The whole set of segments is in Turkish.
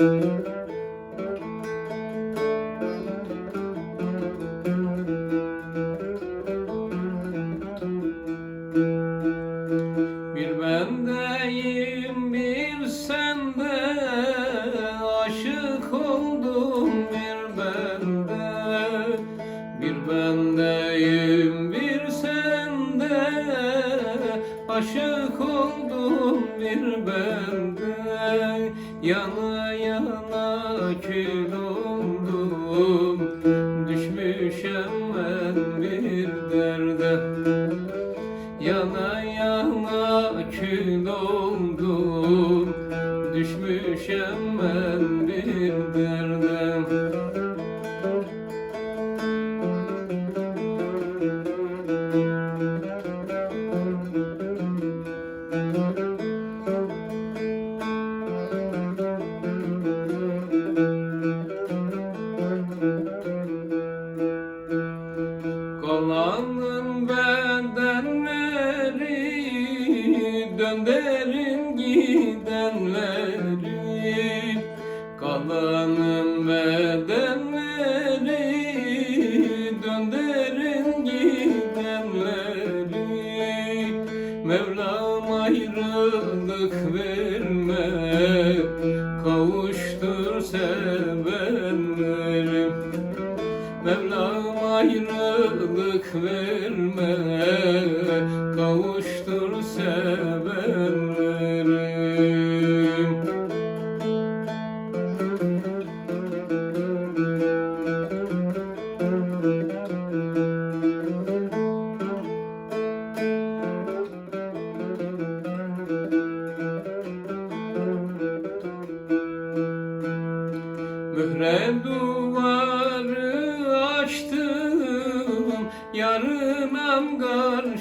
Bir bendeyim bir sende Aşık oldum bir bende. Bir bendeyim bir sende Aşık oldum bir bende. Yalnız Düşmüşem ben bir derde. Yana yana kül oldum Düşmüşem ben Dönderin gidenleri Kalanın bedenleri Dönderin gidenleri Mevlam ayrılık verme Kavuştur sevenleri Mevlam ayrılık verme Mühre duvarı açtım Yarınam karşılaştım.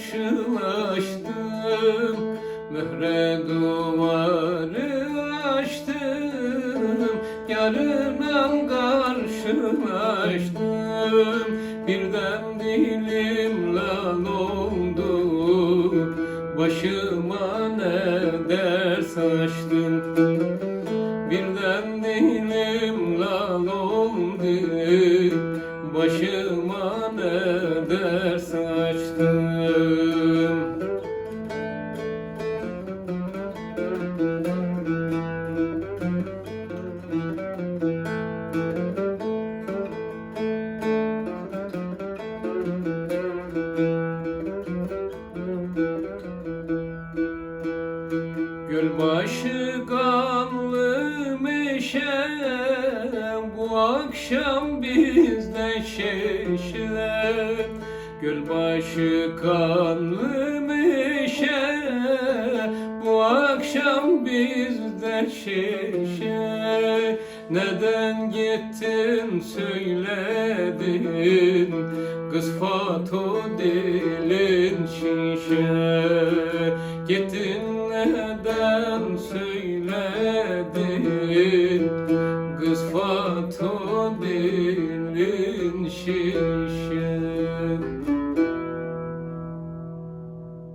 Mühre duvarı açtım Yarınam karşılaştım. Birden dilim lan oldu Başıma ne ders açtım. Birden Başıma ne ders açtım Gölbaşı kanlı meşe akşam bizde şeşle Gölbaşı kanlı meşe. Bu akşam bizde şeşe Neden gittin söyledin? Kız Fatu dilin şişe. Gittin do.